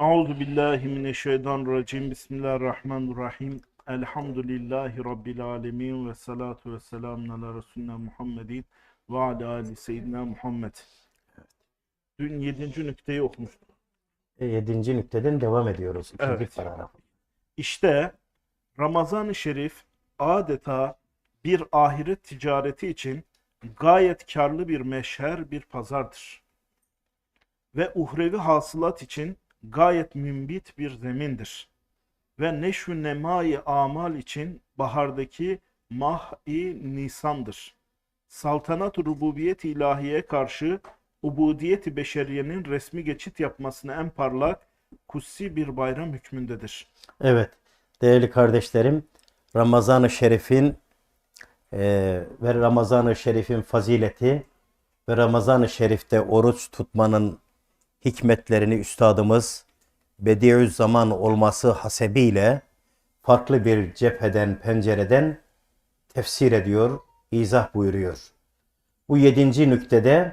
Euzu billahi mineşşeytanirracim. Bismillahirrahmanirrahim. Elhamdülillahi rabbil alamin ve salatu ve selamun ala resulina Muhammedin ve ala ali seyyidina Muhammed. Dün 7. nükteyi okumuştuk. E, Yedinci nükteden devam ediyoruz. İkinci Evet. paragraf. İşte Ramazan-ı Şerif adeta bir ahiret ticareti için gayet karlı bir meşher, bir pazardır. Ve uhrevi hasılat için gayet mümbit bir zemindir. Ve neşv nemai amal için bahardaki mah-i nisandır. Saltanat-ı rububiyet ilahiye karşı ubudiyet-i beşeriyenin resmi geçit yapmasına en parlak kutsi bir bayram hükmündedir. Evet, değerli kardeşlerim, Ramazan-ı Şerif'in e, ve Ramazan-ı Şerif'in fazileti ve Ramazan-ı Şerif'te oruç tutmanın hikmetlerini üstadımız Bediüzzaman olması hasebiyle farklı bir cepheden, pencereden tefsir ediyor, izah buyuruyor. Bu yedinci nüktede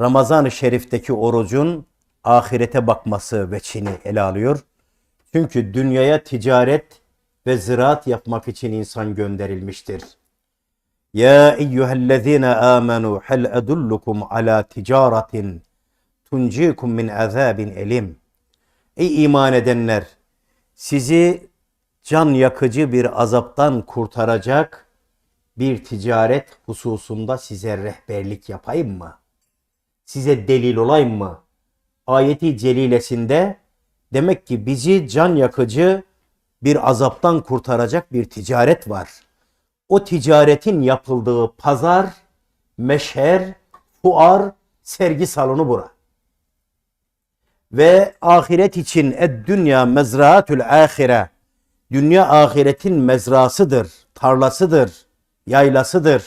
Ramazan-ı Şerif'teki orucun ahirete bakması veçini ele alıyor. Çünkü dünyaya ticaret ve ziraat yapmak için insan gönderilmiştir. Ya eyyühellezine amenu hel edullukum ala ticaretin tuncikum min azabin elim. Ey iman edenler sizi can yakıcı bir azaptan kurtaracak bir ticaret hususunda size rehberlik yapayım mı? Size delil olayım mı? Ayeti celilesinde demek ki bizi can yakıcı bir azaptan kurtaracak bir ticaret var. O ticaretin yapıldığı pazar, meşher, fuar, sergi salonu bura. Ve ahiret için ed dünya mezraatül ahire. Dünya ahiretin mezrasıdır, tarlasıdır, yaylasıdır,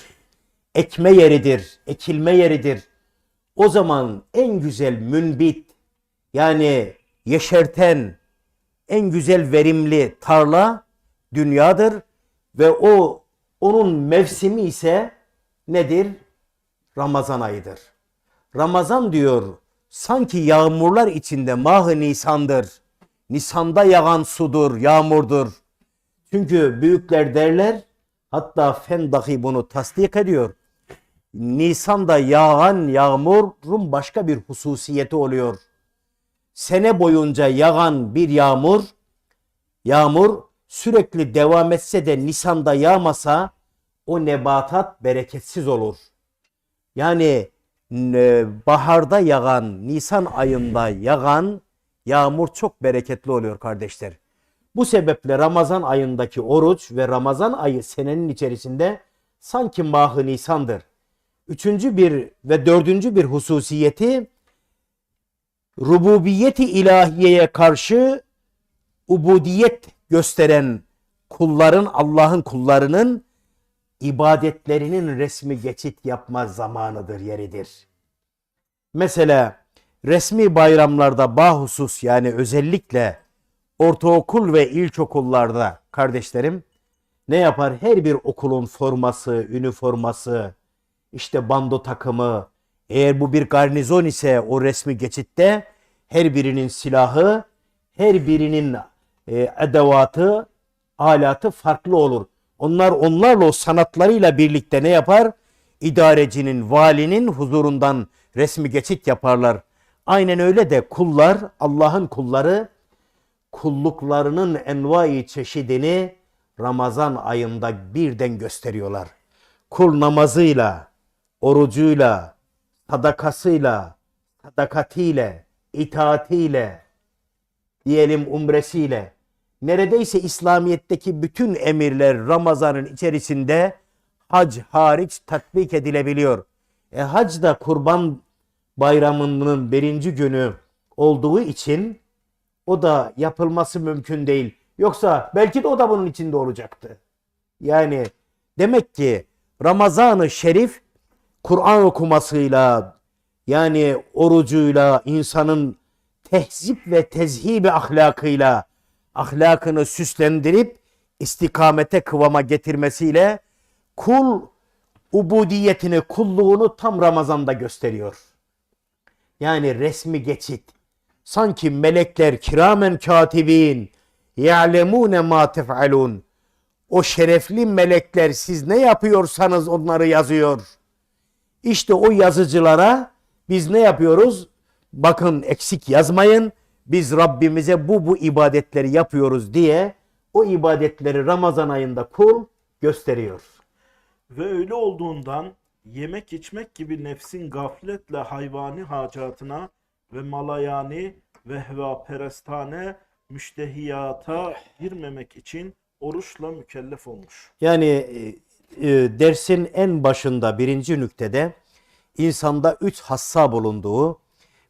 ekme yeridir, ekilme yeridir. O zaman en güzel münbit yani yeşerten en güzel verimli tarla dünyadır ve o onun mevsimi ise nedir? Ramazan ayıdır. Ramazan diyor sanki yağmurlar içinde mah-ı Nisan'dır. Nisan'da yağan sudur, yağmurdur. Çünkü büyükler derler hatta fen dahi bunu tasdik ediyor. Nisan'da yağan yağmurun başka bir hususiyeti oluyor. Sene boyunca yağan bir yağmur, yağmur sürekli devam etse de Nisan'da yağmasa o nebatat bereketsiz olur. Yani baharda yağan, Nisan ayında yağan yağmur çok bereketli oluyor kardeşler. Bu sebeple Ramazan ayındaki oruç ve Ramazan ayı senenin içerisinde sanki mah-ı Nisan'dır. Üçüncü bir ve dördüncü bir hususiyeti rububiyeti ilahiyeye karşı ubudiyet gösteren kulların, Allah'ın kullarının ibadetlerinin resmi geçit yapma zamanıdır, yeridir. Mesela resmi bayramlarda bahusus yani özellikle ortaokul ve ilkokullarda kardeşlerim ne yapar? Her bir okulun forması, üniforması, işte bando takımı, eğer bu bir garnizon ise o resmi geçitte her birinin silahı, her birinin e, edevatı, alatı farklı olur. Onlar onlarla o sanatlarıyla birlikte ne yapar? İdarecinin, valinin huzurundan resmi geçit yaparlar. Aynen öyle de kullar, Allah'ın kulları kulluklarının envai çeşidini Ramazan ayında birden gösteriyorlar. Kul namazıyla, orucuyla, sadakasıyla, sadakatiyle, itaatiyle, diyelim umresiyle, neredeyse İslamiyet'teki bütün emirler Ramazan'ın içerisinde hac hariç tatbik edilebiliyor. E hac da kurban bayramının birinci günü olduğu için o da yapılması mümkün değil. Yoksa belki de o da bunun içinde olacaktı. Yani demek ki Ramazan-ı Şerif Kur'an okumasıyla yani orucuyla insanın tehzip ve tezhibi ahlakıyla ahlakını süslendirip istikamete kıvama getirmesiyle kul ubudiyetini, kulluğunu tam Ramazan'da gösteriyor. Yani resmi geçit. Sanki melekler kiramen katibin ya'lemune ma tef'alun. O şerefli melekler siz ne yapıyorsanız onları yazıyor. İşte o yazıcılara biz ne yapıyoruz? Bakın eksik yazmayın. Biz Rabbimize bu bu ibadetleri yapıyoruz diye o ibadetleri Ramazan ayında kul gösteriyor. Ve öyle olduğundan yemek içmek gibi nefsin gafletle hayvani hacatına ve malayani ve hevaperestane müştehiyata girmemek için oruçla mükellef olmuş. Yani e, e, dersin en başında birinci nüktede insanda üç hassa bulunduğu,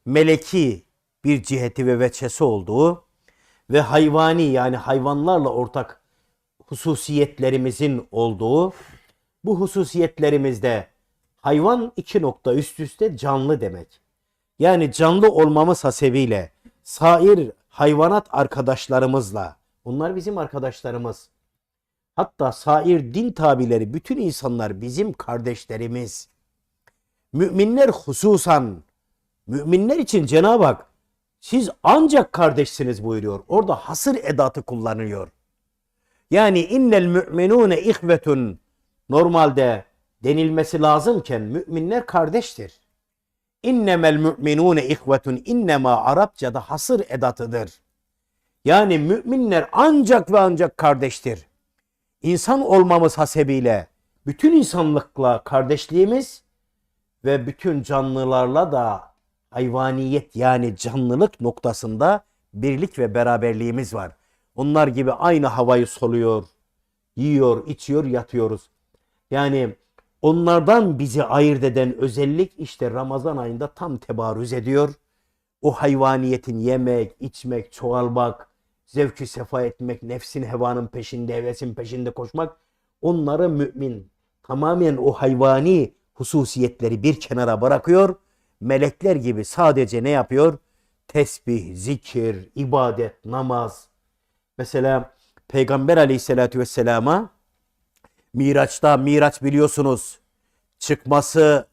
meleki bir ciheti ve veçesi olduğu ve hayvani yani hayvanlarla ortak hususiyetlerimizin olduğu, bu hususiyetlerimizde hayvan iki nokta üst üste canlı demek. Yani canlı olmamız hasebiyle sair hayvanat arkadaşlarımızla, bunlar bizim arkadaşlarımız, Hatta sair din tabileri bütün insanlar bizim kardeşlerimiz. Müminler hususan müminler için Cenab-ı Hak siz ancak kardeşsiniz buyuruyor. Orada hasır edatı kullanılıyor. Yani innel müminune ihvetun normalde denilmesi lazımken müminler kardeştir. İnnemel müminune ihvetun innema Arapçada hasır edatıdır. Yani müminler ancak ve ancak kardeştir insan olmamız hasebiyle bütün insanlıkla kardeşliğimiz ve bütün canlılarla da hayvaniyet yani canlılık noktasında birlik ve beraberliğimiz var. Onlar gibi aynı havayı soluyor, yiyor, içiyor, yatıyoruz. Yani onlardan bizi ayırt eden özellik işte Ramazan ayında tam tebarüz ediyor. O hayvaniyetin yemek, içmek, çoğalmak, zevkü sefa etmek, nefsin hevanın peşinde, hevesin peşinde koşmak onları mümin tamamen o hayvani hususiyetleri bir kenara bırakıyor. Melekler gibi sadece ne yapıyor? Tesbih, zikir, ibadet, namaz. Mesela Peygamber aleyhissalatü vesselama Miraç'ta, Miraç biliyorsunuz çıkması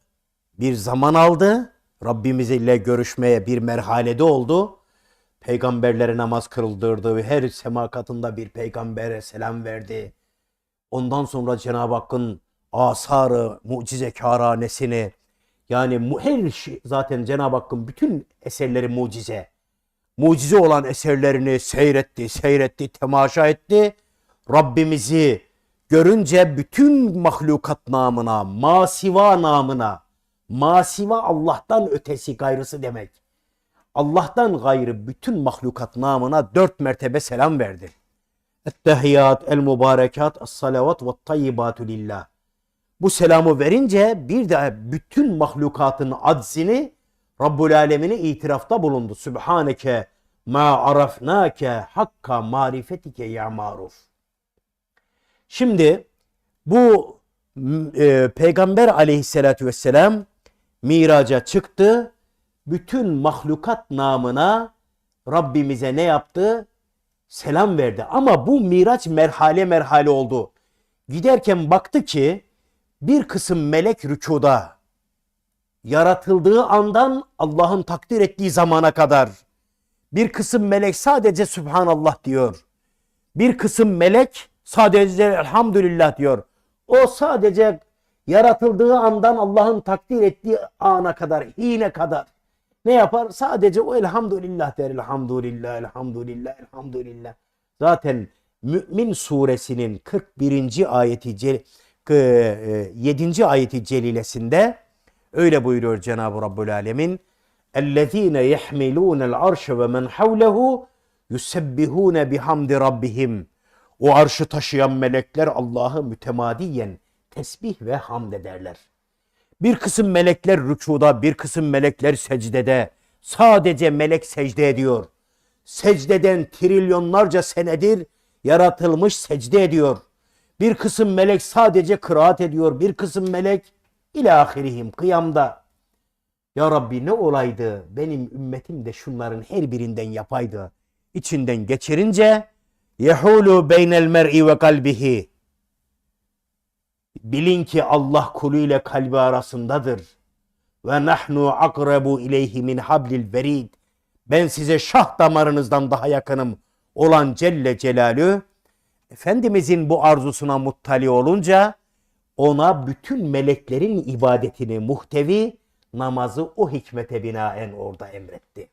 bir zaman aldı. Rabbimiz ile görüşmeye bir merhalede oldu peygamberlere namaz kıldırdı ve her sema katında bir peygambere selam verdi. Ondan sonra Cenab-ı Hakk'ın asarı, mucize kâranesini yani her şey zaten Cenab-ı Hakk'ın bütün eserleri mucize. Mucize olan eserlerini seyretti, seyretti, temaşa etti. Rabbimizi görünce bütün mahlukat namına, masiva namına, masiva Allah'tan ötesi gayrısı demek Allah'tan gayrı bütün mahlukat namına dört mertebe selam verdi. Ettehiyyat, el mübarekat, es salavat ve tayyibatu lillah. Bu selamı verince bir de bütün mahlukatın aczini Rabbul Alemin'e itirafta bulundu. Sübhaneke ma arafnake hakka marifetike ya maruf. Şimdi bu e, Peygamber aleyhissalatü vesselam miraca çıktı bütün mahlukat namına Rabbimize ne yaptı? Selam verdi. Ama bu miraç merhale merhale oldu. Giderken baktı ki bir kısım melek rükuda yaratıldığı andan Allah'ın takdir ettiği zamana kadar bir kısım melek sadece Subhanallah diyor. Bir kısım melek sadece Elhamdülillah diyor. O sadece yaratıldığı andan Allah'ın takdir ettiği ana kadar, hine kadar ne yapar? Sadece o elhamdülillah der. Elhamdülillah, elhamdülillah, elhamdülillah. Zaten Mümin suresinin 41. ayeti 7. E, ayeti celilesinde öyle buyuruyor Cenab-ı Rabbül Alemin. اَلَّذ۪ينَ يَحْمِلُونَ الْعَرْشَ وَمَنْ حَوْلَهُ يُسَبِّهُونَ بِحَمْدِ رَبِّهِمْ O arşı taşıyan melekler Allah'ı mütemadiyen tesbih ve hamd ederler. Bir kısım melekler rükuda, bir kısım melekler secdede. Sadece melek secde ediyor. Secdeden trilyonlarca senedir yaratılmış secde ediyor. Bir kısım melek sadece kıraat ediyor. Bir kısım melek ilahirihim kıyamda. Ya Rabbi ne olaydı benim ümmetim de şunların her birinden yapaydı. İçinden geçirince yehulu beynel mer'i ve kalbihi Bilin ki Allah kulu ile kalbi arasındadır. Ve nahnu akrabu ileyhi min hablil verid. Ben size şah damarınızdan daha yakınım olan Celle Celalü Efendimizin bu arzusuna muttali olunca ona bütün meleklerin ibadetini muhtevi namazı o hikmete binaen orada emretti.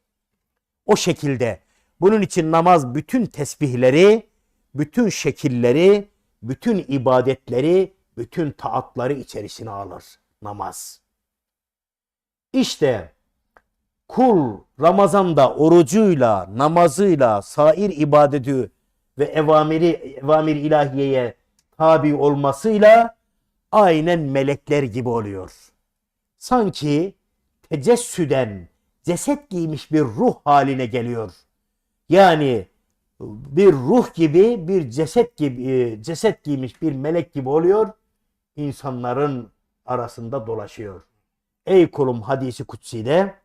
O şekilde bunun için namaz bütün tesbihleri, bütün şekilleri, bütün ibadetleri, bütün taatları içerisine alır namaz. İşte kul Ramazan'da orucuyla, namazıyla, sair ibadeti ve evamiri, evamir ilahiyeye tabi olmasıyla aynen melekler gibi oluyor. Sanki tecessüden ceset giymiş bir ruh haline geliyor. Yani bir ruh gibi, bir ceset gibi, e, ceset giymiş bir melek gibi oluyor. insanların arasında dolaşıyor. Ey kulum hadisi kutsi'de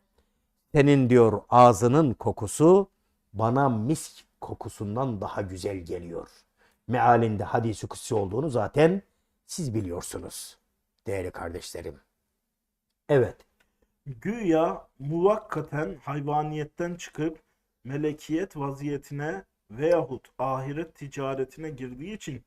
senin diyor ağzının kokusu bana misk kokusundan daha güzel geliyor. Mealinde hadisi kutsi olduğunu zaten siz biliyorsunuz değerli kardeşlerim. Evet. Güya muvakkaten hayvaniyetten çıkıp melekiyet vaziyetine veyahut ahiret ticaretine girdiği için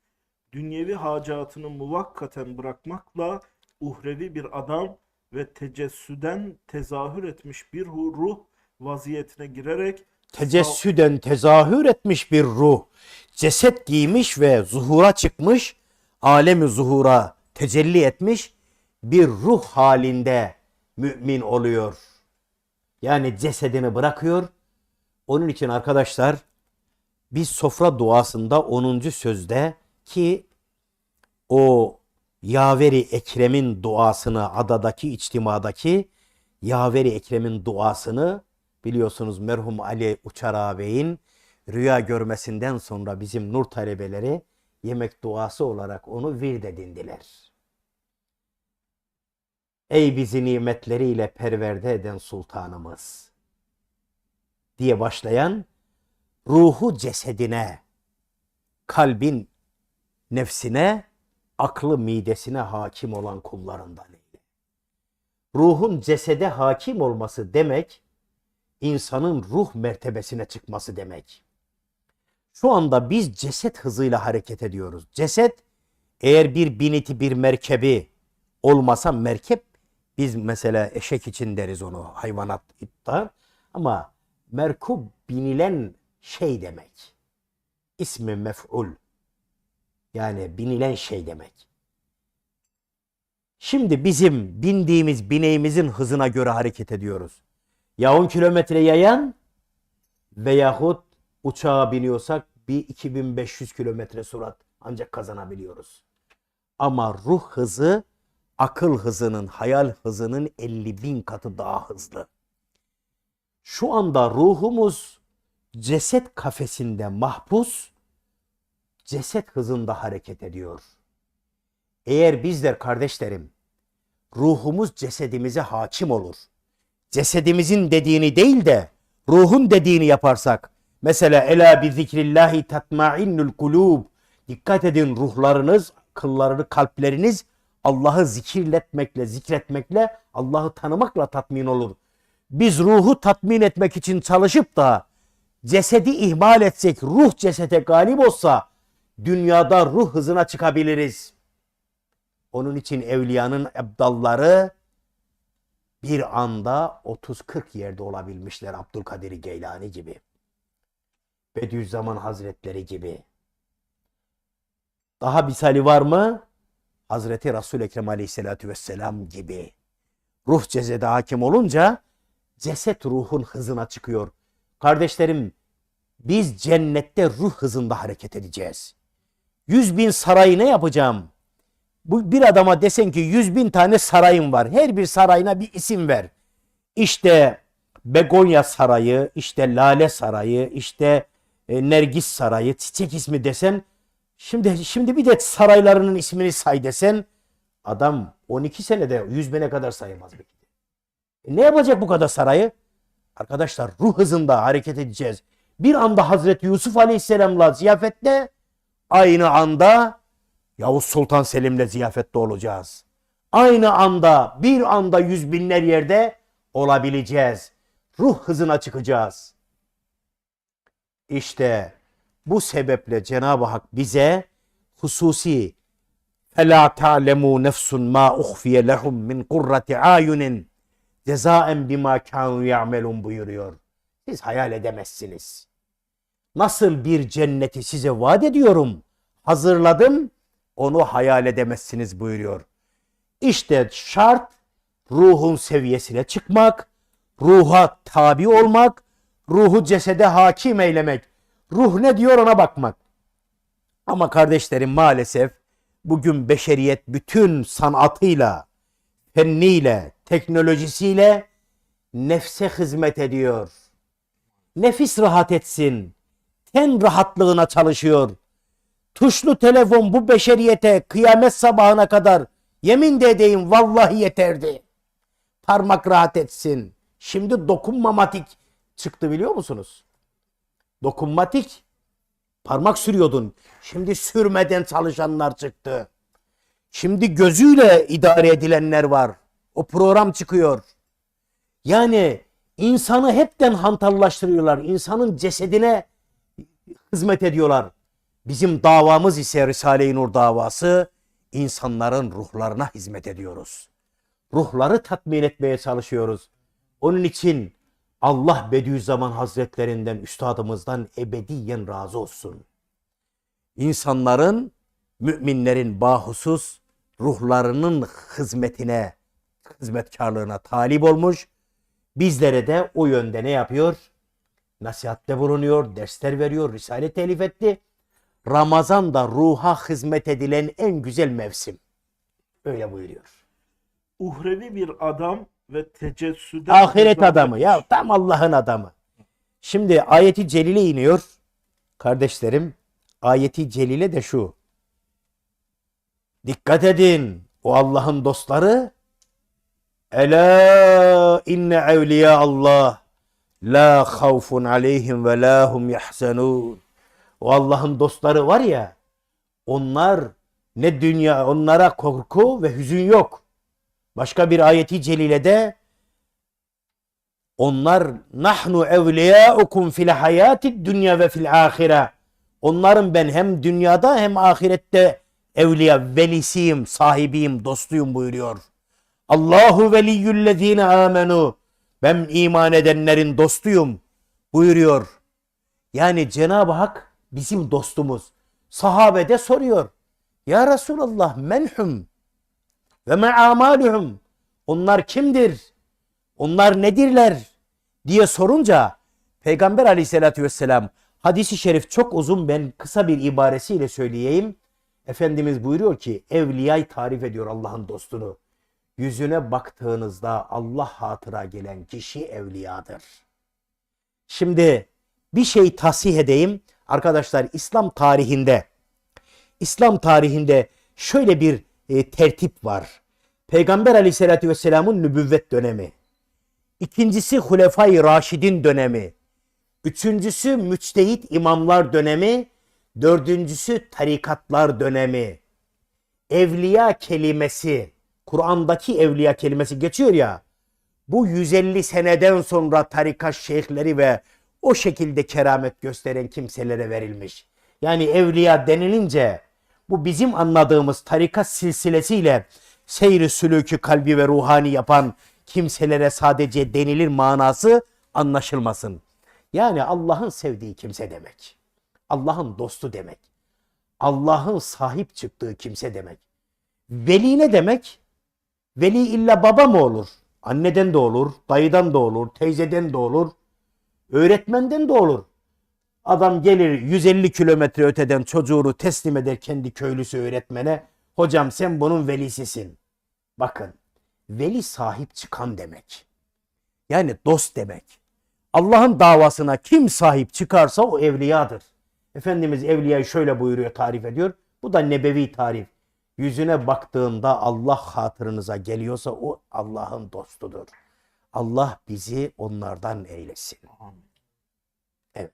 dünyevi hacatını muvakkaten bırakmakla uhrevi bir adam ve tecessüden tezahür etmiş bir ruh vaziyetine girerek Tecessüden tezahür etmiş bir ruh, ceset giymiş ve zuhura çıkmış, alemi zuhura tecelli etmiş bir ruh halinde mümin oluyor. Yani cesedini bırakıyor. Onun için arkadaşlar biz sofra duasında 10. sözde ki o Yaveri Ekrem'in duasını adadaki içtimadaki Yaveri Ekrem'in duasını biliyorsunuz merhum Ali Uçar ağabeyin rüya görmesinden sonra bizim nur talebeleri yemek duası olarak onu vird edindiler. Ey bizi nimetleriyle perverde eden sultanımız diye başlayan ruhu cesedine, kalbin nefsine, aklı midesine hakim olan kullarından eyle. Ruhun cesede hakim olması demek, insanın ruh mertebesine çıkması demek. Şu anda biz ceset hızıyla hareket ediyoruz. Ceset eğer bir biniti bir merkebi olmasa merkep biz mesela eşek için deriz onu hayvanat iddia ama merkub binilen şey demek. İsmi mef'ul. Yani binilen şey demek. Şimdi bizim bindiğimiz bineğimizin hızına göre hareket ediyoruz. Ya 10 kilometre yayan veyahut uçağa biniyorsak bir 2500 kilometre sürat ancak kazanabiliyoruz. Ama ruh hızı akıl hızının, hayal hızının 50 bin katı daha hızlı. Şu anda ruhumuz ceset kafesinde mahpus, ceset hızında hareket ediyor. Eğer bizler kardeşlerim, ruhumuz cesedimize hakim olur. Cesedimizin dediğini değil de ruhun dediğini yaparsak, mesela ela bi zikrillahi tatmainnul kulub. Dikkat edin ruhlarınız, kıllarını, kalpleriniz Allah'ı zikirletmekle, zikretmekle, Allah'ı tanımakla tatmin olur. Biz ruhu tatmin etmek için çalışıp da cesedi ihmal etsek, ruh cesete galip olsa dünyada ruh hızına çıkabiliriz. Onun için evliyanın ebdalları bir anda 30-40 yerde olabilmişler Abdülkadir Geylani gibi. Bediüzzaman Hazretleri gibi. Daha misali var mı? Hazreti Resul Ekrem Aleyhisselatü Vesselam gibi. Ruh cesede hakim olunca ceset ruhun hızına çıkıyor. Kardeşlerim biz cennette ruh hızında hareket edeceğiz. Yüz bin sarayı ne yapacağım? Bu bir adama desen ki yüz bin tane sarayım var. Her bir sarayına bir isim ver. İşte Begonya Sarayı, işte Lale Sarayı, işte e, Nergis Sarayı, çiçek ismi desen Şimdi şimdi bir de saraylarının ismini say desen adam 12 senede 100 bine kadar sayamaz belki. E ne yapacak bu kadar sarayı? Arkadaşlar ruh hızında hareket edeceğiz. Bir anda Hazreti Yusuf Aleyhisselam'la ziyafette aynı anda Yavuz Sultan Selim'le ziyafette olacağız. Aynı anda bir anda yüz binler yerde olabileceğiz. ruh hızına çıkacağız. İşte bu sebeple Cenab-ı Hak bize hususi فَلَا تَعْلَمُوا نَفْسٌ مَا اُخْفِيَ لَهُمْ مِنْ قُرَّةِ عَيُنٍ cezaen bima kanu ya'melun buyuruyor. Siz hayal edemezsiniz. Nasıl bir cenneti size vaat ediyorum, hazırladım, onu hayal edemezsiniz buyuruyor. İşte şart ruhun seviyesine çıkmak, ruha tabi olmak, ruhu cesede hakim eylemek. Ruh ne diyor ona bakmak. Ama kardeşlerim maalesef bugün beşeriyet bütün sanatıyla, fenniyle, teknolojisiyle nefse hizmet ediyor. Nefis rahat etsin. Ten rahatlığına çalışıyor. Tuşlu telefon bu beşeriyete kıyamet sabahına kadar yemin de edeyim vallahi yeterdi. Parmak rahat etsin. Şimdi dokunmamatik çıktı biliyor musunuz? Dokunmatik parmak sürüyordun. Şimdi sürmeden çalışanlar çıktı. Şimdi gözüyle idare edilenler var. O program çıkıyor. Yani insanı hepten hantallaştırıyorlar. İnsanın cesedine hizmet ediyorlar. Bizim davamız ise Risale-i Nur davası insanların ruhlarına hizmet ediyoruz. Ruhları tatmin etmeye çalışıyoruz. Onun için Allah Bediüzzaman Hazretlerinden, üstadımızdan ebediyen razı olsun. İnsanların, müminlerin bahusus ruhlarının hizmetine, hizmetkarlığına talip olmuş. Bizlere de o yönde ne yapıyor? Nasihatte bulunuyor, dersler veriyor, risale telif etti. Ramazan da ruha hizmet edilen en güzel mevsim. Öyle buyuruyor. Uhrevi bir adam ve tecessüden Ahiret adamı ya tam Allah'ın adamı. Şimdi ayeti celile iniyor. Kardeşlerim ayeti celile de şu. Dikkat edin. O Allah'ın dostları Ela inne evliya Allah la havfun aleyhim ve la hum yahzanun. O Allah'ın dostları var ya onlar ne dünya onlara korku ve hüzün yok. Başka bir ayeti celilede onlar nahnu evliyaukum fil hayati dünya ve fil ahire. Onların ben hem dünyada hem ahirette evliya, velisiyim, sahibiyim, dostuyum buyuruyor. Allahu veliyyüllezine amenu. Ben iman edenlerin dostuyum buyuruyor. Yani Cenab-ı Hak bizim dostumuz. Sahabe de soruyor. Ya Resulallah menhum ve me'amaluhum. Onlar kimdir? Onlar nedirler? diye sorunca Peygamber aleyhissalatü vesselam hadisi şerif çok uzun ben kısa bir ibaresiyle söyleyeyim. Efendimiz buyuruyor ki evliyayı tarif ediyor Allah'ın dostunu. Yüzüne baktığınızda Allah hatıra gelen kişi evliyadır. Şimdi bir şey tasih edeyim. Arkadaşlar İslam tarihinde İslam tarihinde şöyle bir e, tertip var. Peygamber aleyhissalatü vesselamın nübüvvet dönemi. İkincisi Hulefai Raşidin dönemi. Üçüncüsü müçtehit imamlar dönemi. Dördüncüsü tarikatlar dönemi. Evliya kelimesi, Kur'an'daki evliya kelimesi geçiyor ya. Bu 150 seneden sonra tarikat şeyhleri ve o şekilde keramet gösteren kimselere verilmiş. Yani evliya denilince bu bizim anladığımız tarikat silsilesiyle seyri sülükü kalbi ve ruhani yapan kimselere sadece denilir manası anlaşılmasın. Yani Allah'ın sevdiği kimse demek. Allah'ın dostu demek. Allah'ın sahip çıktığı kimse demek. Veli ne demek? Veli illa baba mı olur? Anneden de olur, dayıdan da olur, teyzeden de olur, öğretmenden de olur. Adam gelir 150 kilometre öteden çocuğunu teslim eder kendi köylüsü öğretmene. Hocam sen bunun velisisin. Bakın veli sahip çıkan demek. Yani dost demek. Allah'ın davasına kim sahip çıkarsa o evliyadır. Efendimiz evliyayı şöyle buyuruyor, tarif ediyor. Bu da nebevi tarif. Yüzüne baktığında Allah hatırınıza geliyorsa o Allah'ın dostudur. Allah bizi onlardan eylesin. Amin. Evet.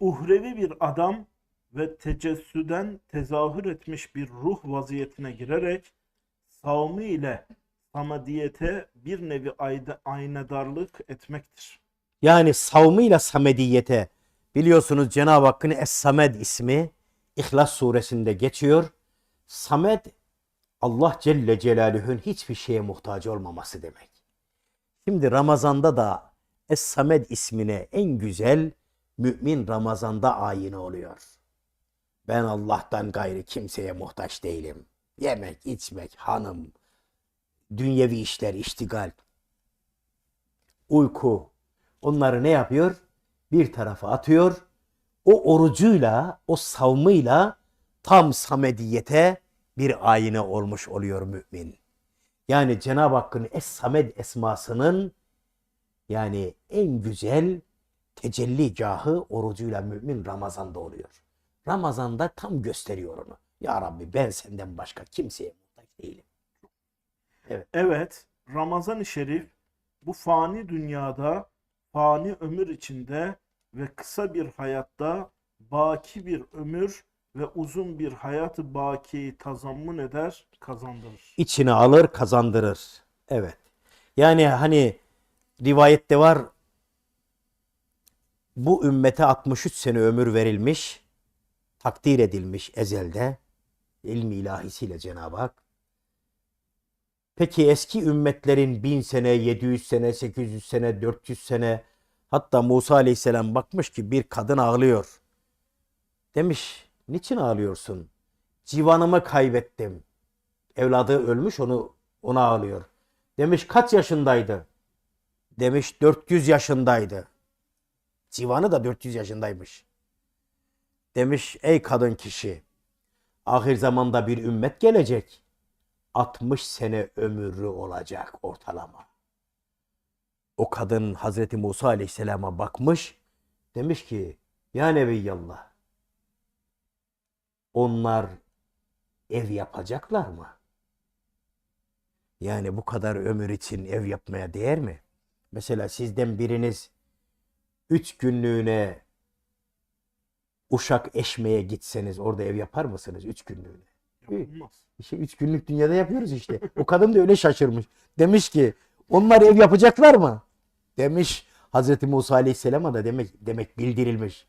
Uhrevi bir adam ve tecessüden tezahür etmiş bir ruh vaziyetine girerek savmı ile samadiyete bir nevi aynadarlık etmektir. Yani savmıyla samediyete biliyorsunuz Cenab-ı Hakk'ın Es-Samed ismi İhlas suresinde geçiyor. Samed Allah Celle Celaluhu'nun hiçbir şeye muhtaç olmaması demek. Şimdi Ramazan'da da Es-Samed ismine en güzel mümin Ramazan'da ayini oluyor. Ben Allah'tan gayrı kimseye muhtaç değilim. Yemek, içmek, hanım, dünyevi işler, iştigal, uyku. Onları ne yapıyor? Bir tarafa atıyor. O orucuyla, o savmıyla tam samediyete bir ayine olmuş oluyor mümin. Yani Cenab-ı Hakk'ın Es-Samed esmasının yani en güzel tecelligahı orucuyla mümin Ramazan'da oluyor. Ramazan'da tam gösteriyor onu. Ya Rabbi ben senden başka kimseye muhtaç değilim. Evet, Ramazan-ı Şerif bu fani dünyada, fani ömür içinde ve kısa bir hayatta baki bir ömür ve uzun bir hayatı bakiyi tazammun eder, kazandırır. içine alır kazandırır. Evet. Yani hani rivayette var bu ümmete 63 sene ömür verilmiş, takdir edilmiş ezelde ilmi ilahisiyle Cenab-ı Hak. Peki eski ümmetlerin 1000 sene, 700 sene, 800 sene, 400 sene hatta Musa Aleyhisselam bakmış ki bir kadın ağlıyor. Demiş, niçin ağlıyorsun? Civanımı kaybettim. Evladı ölmüş onu ona ağlıyor. Demiş kaç yaşındaydı? Demiş 400 yaşındaydı. Civanı da 400 yaşındaymış. Demiş ey kadın kişi ahir zamanda bir ümmet gelecek. 60 sene ömürlü olacak ortalama. O kadın Hazreti Musa Aleyhisselam'a bakmış. Demiş ki ya Nebiyallah onlar ev yapacaklar mı? Yani bu kadar ömür için ev yapmaya değer mi? Mesela sizden biriniz üç günlüğüne Uşak eşmeye gitseniz orada ev yapar mısınız üç günlüğüne? Yapılmaz. İşte üç günlük dünyada yapıyoruz işte. O kadın da öyle şaşırmış. Demiş ki onlar ev yapacaklar mı? Demiş Hazreti Musa Aleyhisselam'a da demek demek bildirilmiş.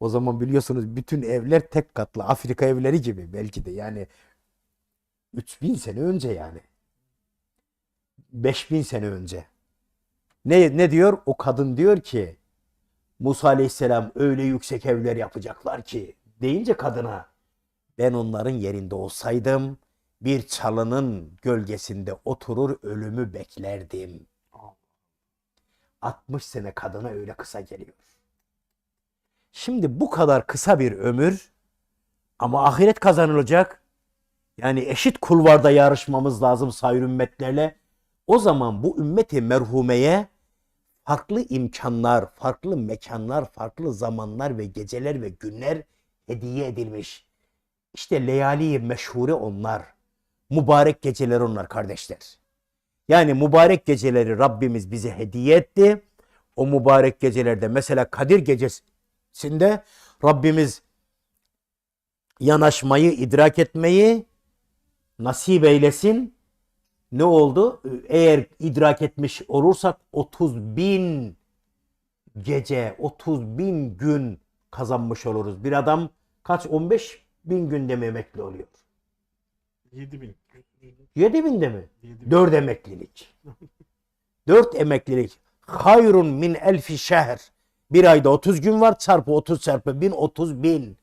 O zaman biliyorsunuz bütün evler tek katlı Afrika evleri gibi belki de yani 3000 sene önce yani. 5000 sene önce. Ne ne diyor? O kadın diyor ki Musa Aleyhisselam öyle yüksek evler yapacaklar ki deyince kadına ben onların yerinde olsaydım bir çalının gölgesinde oturur ölümü beklerdim. 60 sene kadına öyle kısa geliyor. Şimdi bu kadar kısa bir ömür ama ahiret kazanılacak. Yani eşit kulvarda yarışmamız lazım sair ümmetlerle. O zaman bu ümmeti merhumeye farklı imkanlar, farklı mekanlar, farklı zamanlar ve geceler ve günler hediye edilmiş. İşte leyali meşhure onlar. Mübarek geceler onlar kardeşler. Yani mübarek geceleri Rabbimiz bize hediye etti. O mübarek gecelerde mesela Kadir gecesinde Rabbimiz yanaşmayı, idrak etmeyi nasip eylesin. Ne oldu? Eğer idrak etmiş olursak 30 bin gece, 30 bin gün kazanmış oluruz. Bir adam kaç? 15 bin günde mi emekli oluyor? 7000. 7 binde mi? 7000. 4 emeklilik. 4 emeklilik. Hayrun min elfi şehr. Bir ayda 30 gün var çarpı 30 çarpı 1000 30 bin.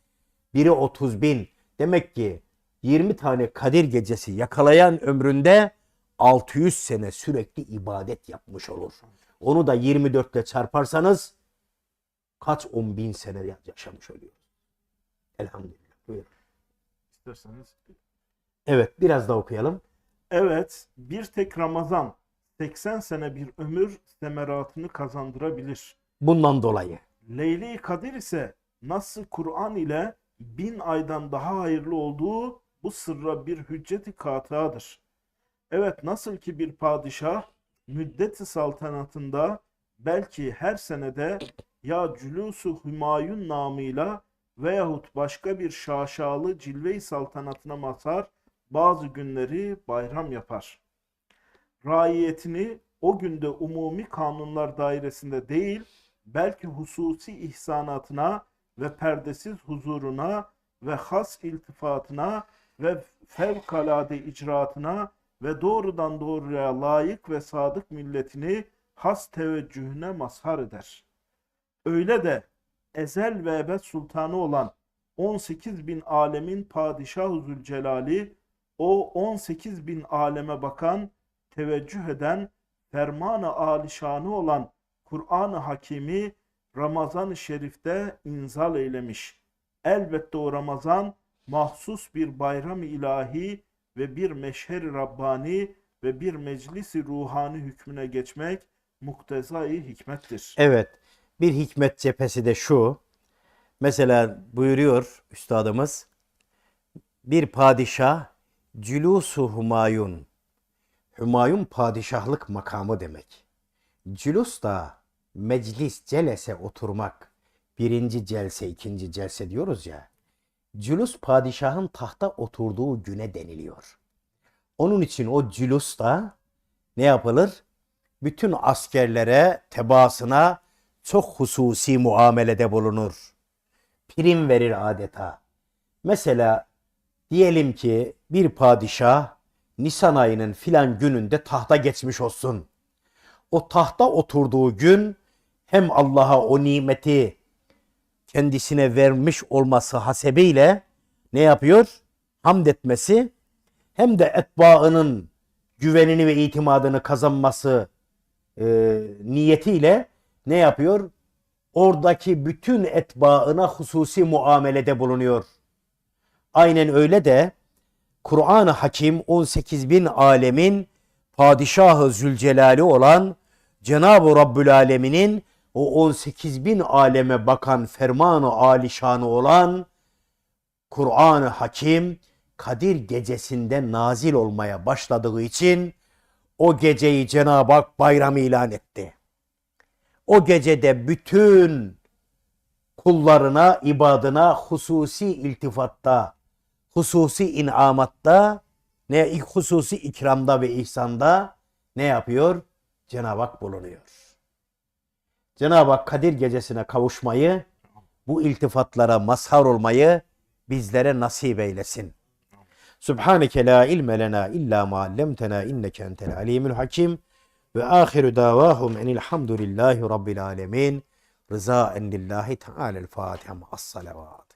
Biri 30 bin. Demek ki 20 tane Kadir gecesi yakalayan ömründe 600 sene sürekli ibadet yapmış olur. Onu da 24 ile çarparsanız kaç 10 bin sene yaşamış oluyor. Elhamdülillah. Buyurun. İsterseniz. Evet biraz daha okuyalım. Evet, bir tek Ramazan 80 sene bir ömür semeratını kazandırabilir. Bundan dolayı. Leyli Kadir ise nasıl Kur'an ile bin aydan daha hayırlı olduğu bu sırra bir hücceti katıadır. Evet nasıl ki bir padişah müddeti saltanatında belki her senede ya cülûsu hümayun namıyla veyahut başka bir şaşalı cilve-i saltanatına mazhar bazı günleri bayram yapar. raiyetini o günde umumi kanunlar dairesinde değil, belki hususi ihsanatına ve perdesiz huzuruna ve has iltifatına ve fevkalade icraatına ve doğrudan doğruya layık ve sadık milletini has teveccühüne mazhar eder. Öyle de ezel ve ebed sultanı olan 18 bin alemin padişahı Zülcelali o 18 bin aleme bakan, teveccüh eden, fermanı alişanı olan Kur'an-ı Hakimi Ramazan-ı Şerif'te inzal eylemiş. Elbette o Ramazan mahsus bir bayram ilahi ve bir meşher-i Rabbani ve bir meclisi ruhani hükmüne geçmek muktezai hikmettir. Evet. Bir hikmet cephesi de şu. Mesela buyuruyor üstadımız. Bir padişah cülusu humayun. Humayun padişahlık makamı demek. Cülus da meclis celese oturmak. Birinci celse, ikinci celse diyoruz ya. Cülus padişahın tahta oturduğu güne deniliyor. Onun için o cülus da ne yapılır? Bütün askerlere, tebaasına çok hususi muamelede bulunur. Prim verir adeta. Mesela diyelim ki bir padişah Nisan ayının filan gününde tahta geçmiş olsun. O tahta oturduğu gün hem Allah'a o nimeti kendisine vermiş olması hasebiyle ne yapıyor? Hamd etmesi hem de etbaının güvenini ve itimadını kazanması e, niyetiyle ne yapıyor? Oradaki bütün etbaına hususi muamelede bulunuyor. Aynen öyle de Kur'an-ı Hakim 18 bin alemin padişahı Zülcelali olan Cenab-ı Rabbül Alemin'in o 18 bin aleme bakan fermanı alişanı olan Kur'an-ı Hakim Kadir gecesinde nazil olmaya başladığı için o geceyi Cenab-ı Hak bayram ilan etti. O gecede bütün kullarına, ibadına hususi iltifatta, hususi inamatta, ne hususi ikramda ve ihsanda ne yapıyor? Cenab-ı Hak bulunuyor. Cenab-ı Hak Kadir gecesine kavuşmayı, bu iltifatlara mazhar olmayı bizlere nasip eylesin. Subhaneke la ilme lena illa ma allamtena inneke entel alimul hakim ve ahiru davahum enilhamdülillahi rabbil alemin rızaen lillahi teala'l Fatiha ma'as salavat.